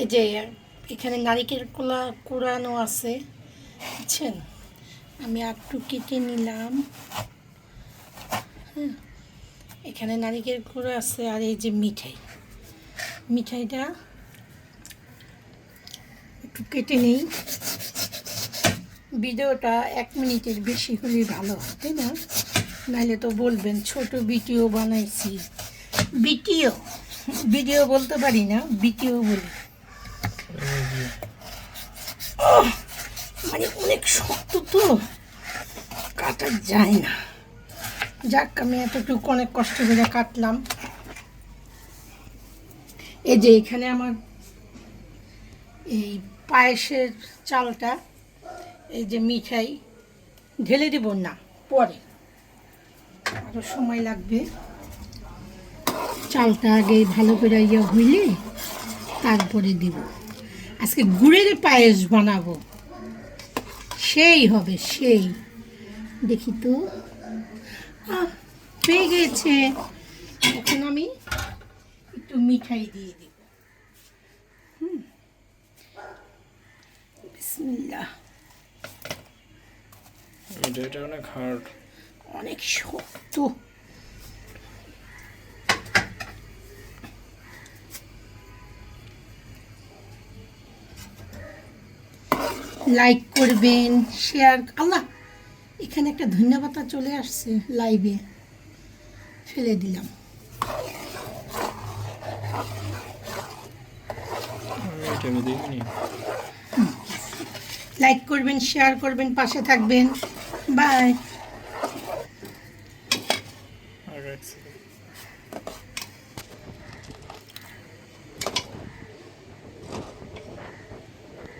এই যে এখানে নারিকেল কোলা কোরানো আছে, বুঝছেন? আমি একটু কেটে নিলাম। হ্যাঁ এখানে নারিকেল কোড়া আছে আর এই যে মিঠাই। মিঠাইটা একটু কেটে নিই। ভিডিওটা এক মিনিটের বেশি হলে ভালো হয়, তাই না? নাহলে তো বলবেন, ছোট ভিডিও বানাইছি। ভিডিও ভিডিও বলতে পারি না, ভিডিও বলি। মানে অনেক শক্ত তো। কাটা যায় না। যাক, আমি এতটুকু অনেক কষ্ট করে কাটলাম। এই যে এখানে আমার এই পায়েসের চালটা, এই যে মিঠাই, ঢেলে দেব না, পরে। আরও সময় লাগবে। চালটা আগে ভালো করে ইয়ে হইলে তারপরে দিব। আজকে গুড়ের পায়েস বানাবো। সেই হবে সেই। দেখি তো। হয়ে গেছে। এখন আমি একটু মিঠাই দিয়ে দিব। হুম। বিসমিল্লা এটা এটা অনেক হার্ড অনেক শক্ত। লাইক করবেন শেয়ার আল্লাহ, এখানে একটা ধন্যবাদ চলে আসছে লাইভে ফেলে দিলাম। লাইক করবেন শেয়ার করবেন, পাশে থাকবেন। বাই